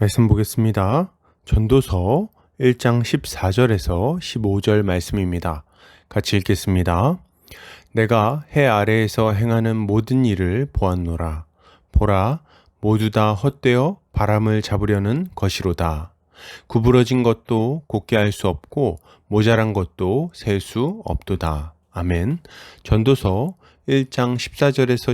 말씀 보겠습니다. 전도서 1장 14절에서 15절 말씀입니다. 같이 읽겠습니다. 내가 해 아래에서 행하는 모든 일을 보았노라. 보라, 모두 다 헛되어 바람을 잡으려는 것이로다. 구부러진 것도 곱게 할 수 없고 모자란 것도 셀 수 없도다. 아멘. 전도서 1장 14절에서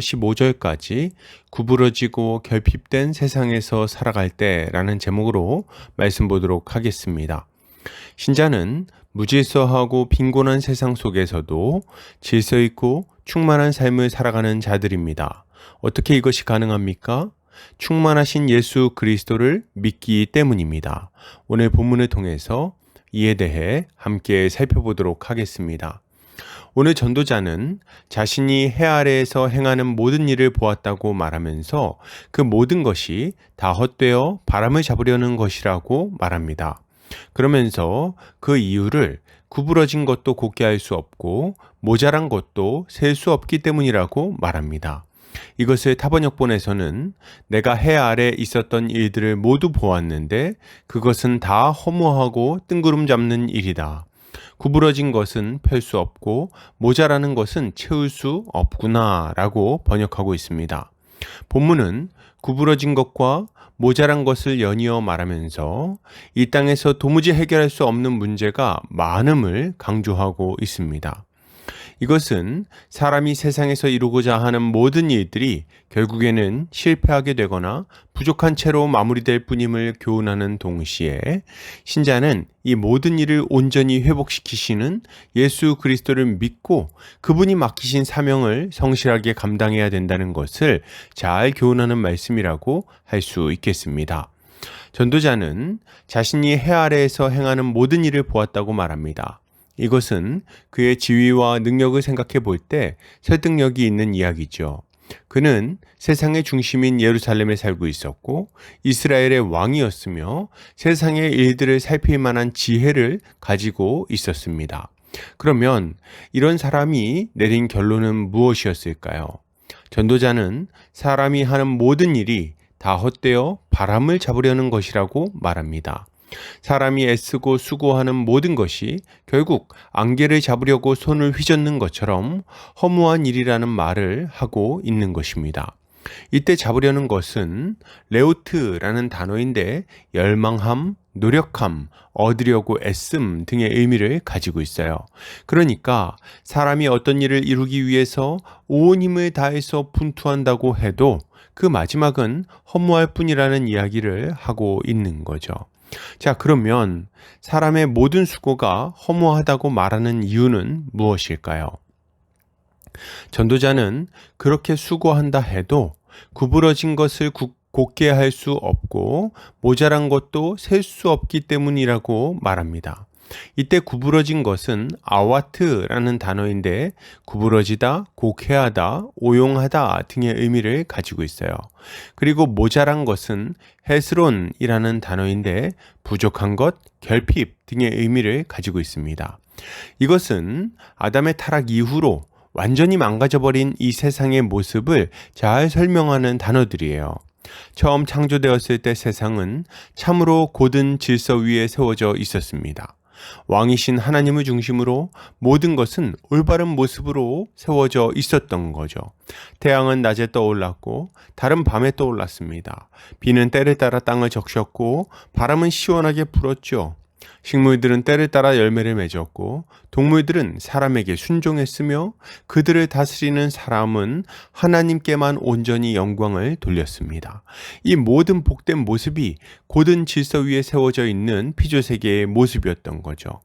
15절까지 구부러지고 결핍된 세상에서 살아갈 때라는 제목으로 말씀 보도록 하겠습니다. 신자는 무질서하고 빈곤한 세상 속에서도 질서 있고 충만한 삶을 살아가는 자들입니다. 어떻게 이것이 가능합니까? 충만하신 예수 그리스도를 믿기 때문입니다. 오늘 본문을 통해서 이에 대해 함께 살펴보도록 하겠습니다. 오늘 전도자는 자신이 해 아래에서 행하는 모든 일을 보았다고 말하면서 그 모든 것이 다 헛되어 바람을 잡으려는 것이라고 말합니다. 그러면서 그 이유를 구부러진 것도 곱게 할 수 없고 모자란 것도 셀 수 없기 때문이라고 말합니다. 이것을 타번역본에서는 내가 해 아래 있었던 일들을 모두 보았는데 그것은 다 허무하고 뜬구름 잡는 일이다. 구부러진 것은 펼 수 없고 모자라는 것은 채울 수 없구나 라고 번역하고 있습니다. 본문은 구부러진 것과 모자란 것을 연이어 말하면서 이 땅에서 도무지 해결할 수 없는 문제가 많음을 강조하고 있습니다. 이것은 사람이 세상에서 이루고자 하는 모든 일들이 결국에는 실패하게 되거나 부족한 채로 마무리될 뿐임을 교훈하는 동시에 신자는 이 모든 일을 온전히 회복시키시는 예수 그리스도를 믿고 그분이 맡기신 사명을 성실하게 감당해야 된다는 것을 잘 교훈하는 말씀이라고 할 수 있겠습니다. 전도자는 자신이 해 아래에서 행하는 모든 일을 보았다고 말합니다. 이것은 그의 지위와 능력을 생각해 볼 때 설득력이 있는 이야기죠. 그는 세상의 중심인 예루살렘에 살고 있었고 이스라엘의 왕이었으며 세상의 일들을 살필 만한 지혜를 가지고 있었습니다. 그러면 이런 사람이 내린 결론은 무엇이었을까요? 전도자는 사람이 하는 모든 일이 다 헛되어 바람을 잡으려는 것이라고 말합니다. 사람이 애쓰고 수고하는 모든 것이 결국 안개를 잡으려고 손을 휘젓는 것처럼 허무한 일이라는 말을 하고 있는 것입니다. 이때 잡으려는 것은 레오트라는 단어인데 열망함, 노력함, 얻으려고 애씀 등의 의미를 가지고 있어요. 그러니까 사람이 어떤 일을 이루기 위해서 온 힘을 다해서 분투한다고 해도 그 마지막은 허무할 뿐이라는 이야기를 하고 있는 거죠. 자, 그러면 사람의 모든 수고가 허무하다고 말하는 이유는 무엇일까요? 전도자는 그렇게 수고한다 해도 구부러진 것을 곱게 할 수 없고 모자란 것도 셀 수 없기 때문이라고 말합니다. 이때 구부러진 것은 아와트라는 단어인데 구부러지다, 곡해하다, 오용하다 등의 의미를 가지고 있어요. 그리고 모자란 것은 헤스론이라는 단어인데 부족한 것, 결핍 등의 의미를 가지고 있습니다. 이것은 아담의 타락 이후로 완전히 망가져버린 이 세상의 모습을 잘 설명하는 단어들이에요. 처음 창조되었을 때 세상은 참으로 고든 질서 위에 세워져 있었습니다. 왕이신 하나님을 중심으로 모든 것은 올바른 모습으로 세워져 있었던 거죠. 태양은 낮에 떠올랐고 달은 밤에 떠올랐습니다. 비는 때를 따라 땅을 적셨고 바람은 시원하게 불었죠. 식물들은 때를 따라 열매를 맺었고 동물들은 사람에게 순종했으며 그들을 다스리는 사람은 하나님께만 온전히 영광을 돌렸습니다. 이 모든 복된 모습이 고든 질서 위에 세워져 있는 피조 세계의 모습이었던 거죠.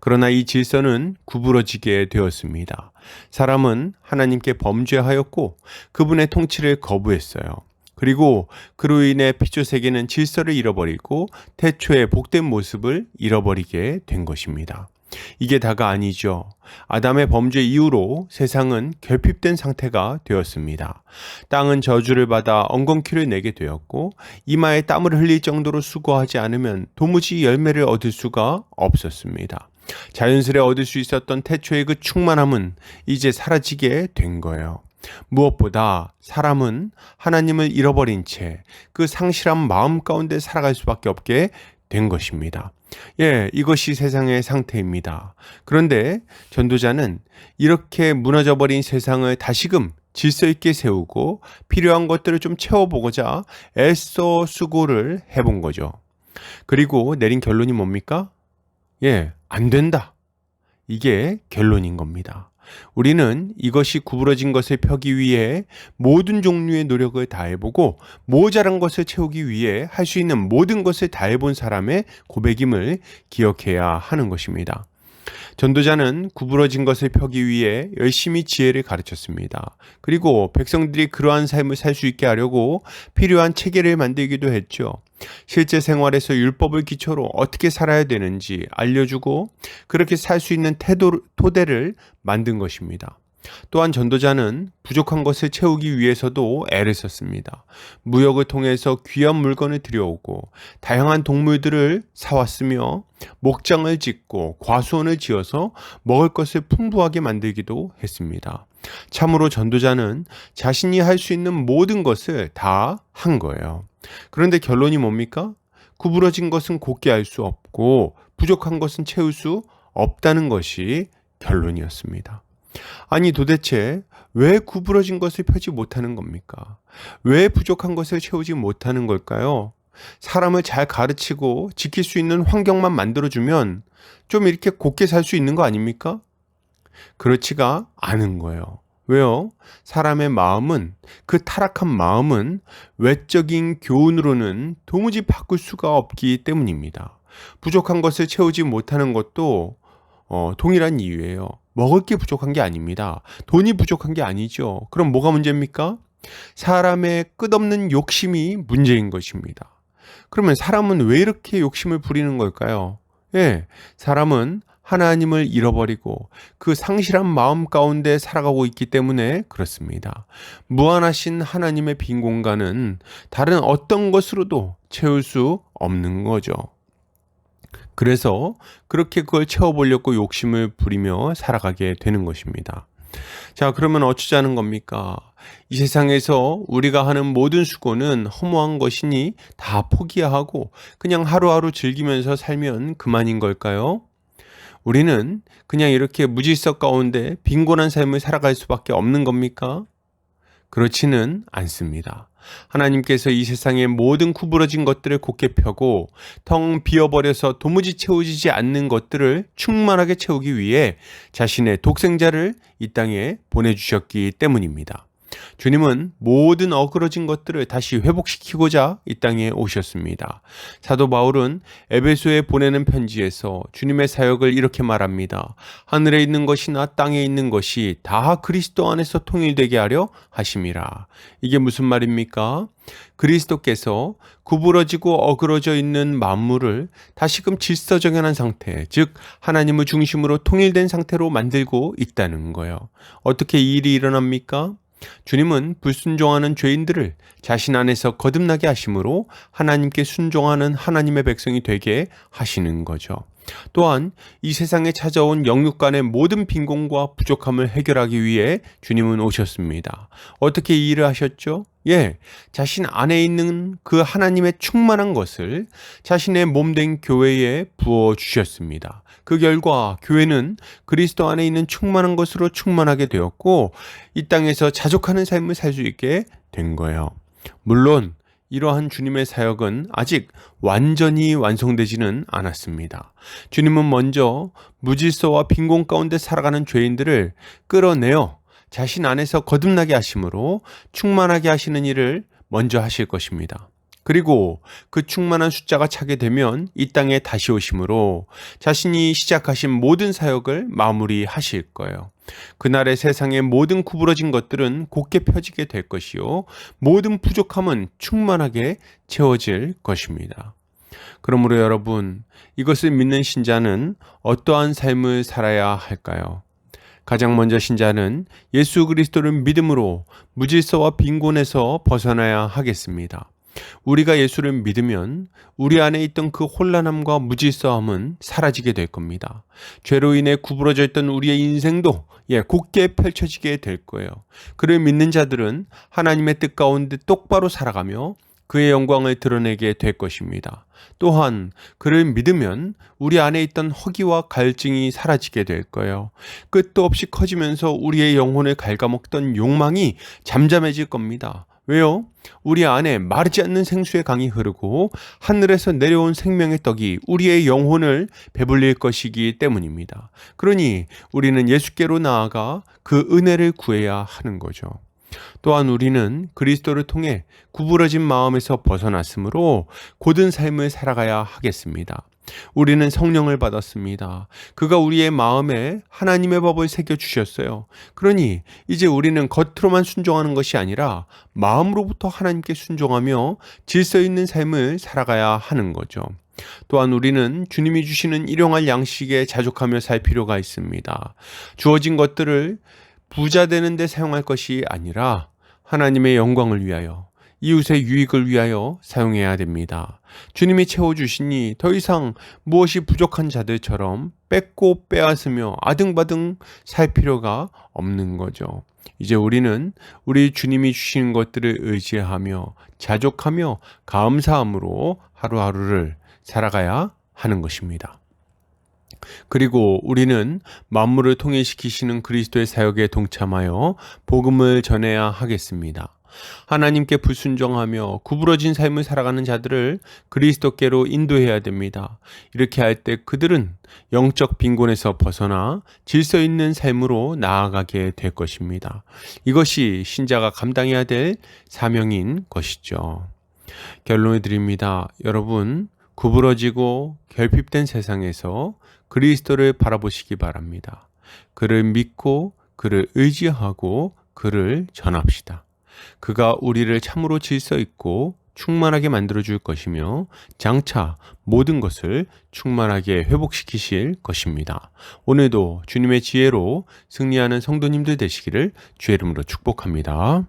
그러나 이 질서는 구부러지게 되었습니다. 사람은 하나님께 범죄하였고 그분의 통치를 거부했어요. 그리고 그로 인해 피조 세계는 질서를 잃어버리고 태초의 복된 모습을 잃어버리게 된 것입니다. 이게 다가 아니죠. 아담의 범죄 이후로 세상은 결핍된 상태가 되었습니다. 땅은 저주를 받아 엉겅퀴를 내게 되었고 이마에 땀을 흘릴 정도로 수고하지 않으면 도무지 열매를 얻을 수가 없었습니다. 자연스레 얻을 수 있었던 태초의 그 충만함은 이제 사라지게 된 거예요. 무엇보다 사람은 하나님을 잃어버린 채 그 상실한 마음 가운데 살아갈 수밖에 없게 된 것입니다. 예, 이것이 세상의 상태입니다. 그런데 전도자는 이렇게 무너져 버린 세상을 다시금 질서 있게 세우고 필요한 것들을 좀 채워보고자 애써 수고를 해본 거죠. 그리고 내린 결론이 뭡니까? 예, 안 된다. 이게 결론인 겁니다. 우리는 이것이 구부러진 것을 펴기 위해 모든 종류의 노력을 다해보고 모자란 것을 채우기 위해 할 수 있는 모든 것을 다해본 사람의 고백임을 기억해야 하는 것입니다. 전도자는 구부러진 것을 펴기 위해 열심히 지혜를 가르쳤습니다. 그리고 백성들이 그러한 삶을 살 수 있게 하려고 필요한 체계를 만들기도 했죠. 실제 생활에서 율법을 기초로 어떻게 살아야 되는지 알려주고 그렇게 살 수 있는 태도, 토대를 만든 것입니다. 또한 전도자는 부족한 것을 채우기 위해서도 애를 썼습니다. 무역을 통해서 귀한 물건을 들여오고 다양한 동물들을 사왔으며 목장을 짓고 과수원을 지어서 먹을 것을 풍부하게 만들기도 했습니다. 참으로 전도자는 자신이 할 수 있는 모든 것을 다 한 거예요. 그런데 결론이 뭡니까? 구부러진 것은 곱게 할수 없고 부족한 것은 채울 수 없다는 것이 결론이었습니다. 아니 도대체 왜 구부러진 것을 펴지 못하는 겁니까? 왜 부족한 것을 채우지 못하는 걸까요? 사람을 잘 가르치고 지킬 수 있는 환경만 만들어주면 좀 이렇게 곱게 살 수 있는 거 아닙니까? 그렇지가 않은 거예요. 왜요? 사람의 마음은, 그 타락한 마음은 외적인 교훈으로는 도무지 바꿀 수가 없기 때문입니다. 부족한 것을 채우지 못하는 것도 어, 동일한 이유예요. 먹을 게 부족한 게 아닙니다. 돈이 부족한 게 아니죠. 그럼 뭐가 문제입니까? 사람의 끝없는 욕심이 문제인 것입니다. 그러면 사람은 왜 이렇게 욕심을 부리는 걸까요? 예, 사람은 하나님을 잃어버리고 그 상실한 마음 가운데 살아가고 있기 때문에 그렇습니다. 무한하신 하나님의 빈 공간은 다른 어떤 것으로도 채울 수 없는 거죠. 그래서 그렇게 그걸 채워보려고 욕심을 부리며 살아가게 되는 것입니다. 자, 그러면 어쩌자는 겁니까? 이 세상에서 우리가 하는 모든 수고는 허무한 것이니 다 포기하고 그냥 하루하루 즐기면서 살면 그만인 걸까요? 우리는 그냥 이렇게 무질서 가운데 빈곤한 삶을 살아갈 수밖에 없는 겁니까? 그렇지는 않습니다. 하나님께서 이 세상의 모든 구부러진 것들을 곧게 펴고 텅 비어버려서 도무지 채워지지 않는 것들을 충만하게 채우기 위해 자신의 독생자를 이 땅에 보내주셨기 때문입니다. 주님은 모든 어그러진 것들을 다시 회복시키고자 이 땅에 오셨습니다. 사도 바울은 에베소에 보내는 편지에서 주님의 사역을 이렇게 말합니다. 하늘에 있는 것이나 땅에 있는 것이 다 그리스도 안에서 통일되게 하려 하심이라. 이게 무슨 말입니까? 그리스도께서 구부러지고 어그러져 있는 만물을 다시금 질서정연한 상태, 즉 하나님을 중심으로 통일된 상태로 만들고 있다는 거예요. 어떻게 이 일이 일어납니까? 주님은 불순종하는 죄인들을 자신 안에서 거듭나게 하심으로 하나님께 순종하는 하나님의 백성이 되게 하시는 거죠. 또한 이 세상에 찾아온 영육 간의 모든 빈곤과 부족함을 해결하기 위해 주님은 오셨습니다. 어떻게 이 일을 하셨죠? 예, 자신 안에 있는 그 하나님의 충만한 것을 자신의 몸된 교회에 부어 주셨습니다. 그 결과 교회는 그리스도 안에 있는 충만한 것으로 충만하게 되었고 이 땅에서 자족하는 삶을 살 수 있게 된 거예요. 물론 이러한 주님의 사역은 아직 완전히 완성되지는 않았습니다. 주님은 먼저 무질서와 빈곤 가운데 살아가는 죄인들을 끌어내어 자신 안에서 거듭나게 하심으로 충만하게 하시는 일을 먼저 하실 것입니다. 그리고 그 충만한 숫자가 차게 되면 이 땅에 다시 오심으로 자신이 시작하신 모든 사역을 마무리하실 거예요. 그날의 세상의 모든 구부러진 것들은 곧게 펴지게 될 것이요. 모든 부족함은 충만하게 채워질 것입니다. 그러므로 여러분, 이것을 믿는 신자는 어떠한 삶을 살아야 할까요? 가장 먼저 신자는 예수 그리스도를 믿음으로 무질서와 빈곤에서 벗어나야 하겠습니다. 우리가 예수를 믿으면 우리 안에 있던 그 혼란함과 무질서함은 사라지게 될 겁니다. 죄로 인해 구부러져 있던 우리의 인생도 예, 곧게 펼쳐지게 될 거예요. 그를 믿는 자들은 하나님의 뜻 가운데 똑바로 살아가며 그의 영광을 드러내게 될 것입니다. 또한 그를 믿으면 우리 안에 있던 허기와 갈증이 사라지게 될 거예요. 끝도 없이 커지면서 우리의 영혼을 갉아먹던 욕망이 잠잠해질 겁니다. 왜요? 우리 안에 마르지 않는 생수의 강이 흐르고 하늘에서 내려온 생명의 떡이 우리의 영혼을 배불릴 것이기 때문입니다. 그러니 우리는 예수께로 나아가 그 은혜를 구해야 하는 거죠. 또한 우리는 그리스도를 통해 구부러진 마음에서 벗어났으므로 고든 삶을 살아가야 하겠습니다. 우리는 성령을 받았습니다. 그가 우리의 마음에 하나님의 법을 새겨 주셨어요. 그러니 이제 우리는 겉으로만 순종하는 것이 아니라 마음으로부터 하나님께 순종하며 질서 있는 삶을 살아가야 하는 거죠. 또한 우리는 주님이 주시는 일용할 양식에 자족하며 살 필요가 있습니다. 주어진 것들을 부자 되는 데 사용할 것이 아니라 하나님의 영광을 위하여 이웃의 유익을 위하여 사용해야 됩니다. 주님이 채워주시니 더 이상 무엇이 부족한 자들처럼 뺏고 빼앗으며 아등바등 살 필요가 없는 거죠. 이제 우리는 우리 주님이 주신 것들을 의지하며 자족하며 감사함으로 하루하루를 살아가야 하는 것입니다. 그리고 우리는 만물을 통일시키시는 그리스도의 사역에 동참하여 복음을 전해야 하겠습니다. 하나님께 불순종하며 구부러진 삶을 살아가는 자들을 그리스도께로 인도해야 됩니다. 이렇게 할 때 그들은 영적 빈곤에서 벗어나 질서 있는 삶으로 나아가게 될 것입니다. 이것이 신자가 감당해야 될 사명인 것이죠. 결론을 드립니다. 여러분, 구부러지고 결핍된 세상에서 그리스도를 바라보시기 바랍니다. 그를 믿고 그를 의지하고 그를 전합시다. 그가 우리를 참으로 질서 있고 충만하게 만들어 줄 것이며 장차 모든 것을 충만하게 회복시키실 것입니다. 오늘도 주님의 지혜로 승리하는 성도님들 되시기를 주의 이름으로 축복합니다.